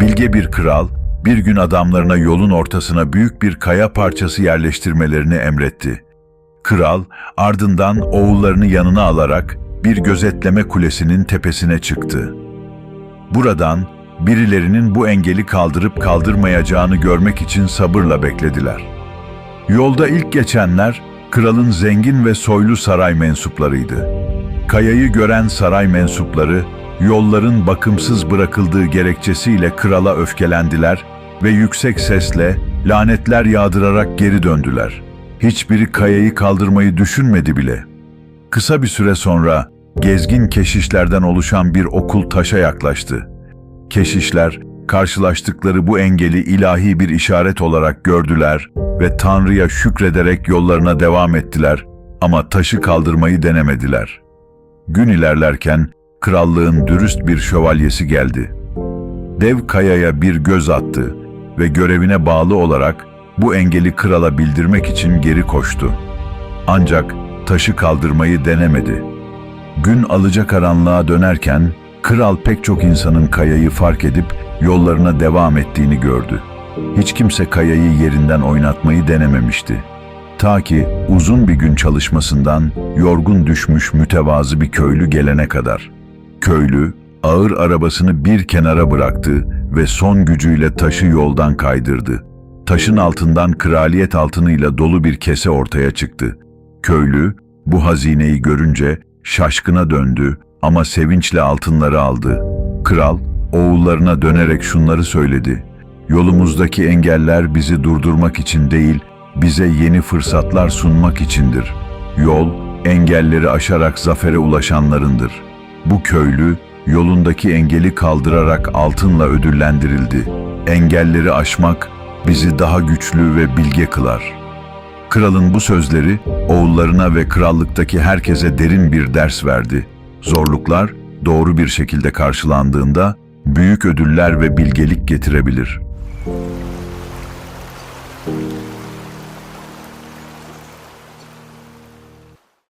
Bilge bir kral, bir gün adamlarına yolun ortasına büyük bir kaya parçası yerleştirmelerini emretti. Kral, ardından oğullarını yanına alarak bir gözetleme kulesinin tepesine çıktı. Buradan birilerinin bu engeli kaldırıp kaldırmayacağını görmek için sabırla beklediler. Yolda ilk geçenler kralın zengin ve soylu saray mensuplarıydı. Kayayı gören saray mensupları yolların bakımsız bırakıldığı gerekçesiyle krala öfkelendiler ve yüksek sesle lanetler yağdırarak geri döndüler. Hiçbiri kayayı kaldırmayı düşünmedi bile. Kısa bir süre sonra gezgin keşişlerden oluşan bir okul taşa yaklaştı. Keşişler karşılaştıkları bu engeli ilahi bir işaret olarak gördüler ve Tanrı'ya şükrederek yollarına devam ettiler ama taşı kaldırmayı denemediler. Gün ilerlerken krallığın dürüst bir şövalyesi geldi. Dev kayaya bir göz attı ve görevine bağlı olarak bu engeli krala bildirmek için geri koştu. Ancak taşı kaldırmayı denemedi. Gün alacakaranlığa dönerken kral pek çok insanın kayayı fark edip yollarına devam ettiğini gördü. Hiç kimse kayayı yerinden oynatmayı denememişti. Ta ki uzun bir gün çalışmasından yorgun düşmüş mütevazı bir köylü gelene kadar. Köylü ağır arabasını bir kenara bıraktı ve son gücüyle taşı yoldan kaydırdı. Taşın altından kraliyet altınıyla dolu bir kese ortaya çıktı. Köylü bu hazineyi görünce şaşkına döndü ama sevinçle altınları aldı. Kral oğullarına dönerek şunları söyledi. Yolumuzdaki engeller bizi durdurmak için değil, bize yeni fırsatlar sunmak içindir. Yol, engelleri aşarak zafere ulaşanlarındır. Bu köylü, yolundaki engeli kaldırarak altınla ödüllendirildi. Engelleri aşmak, bizi daha güçlü ve bilge kılar. Kralın bu sözleri, oğullarına ve krallıktaki herkese derin bir ders verdi. Zorluklar, doğru bir şekilde karşılandığında, büyük ödüller ve bilgelik getirebilir.''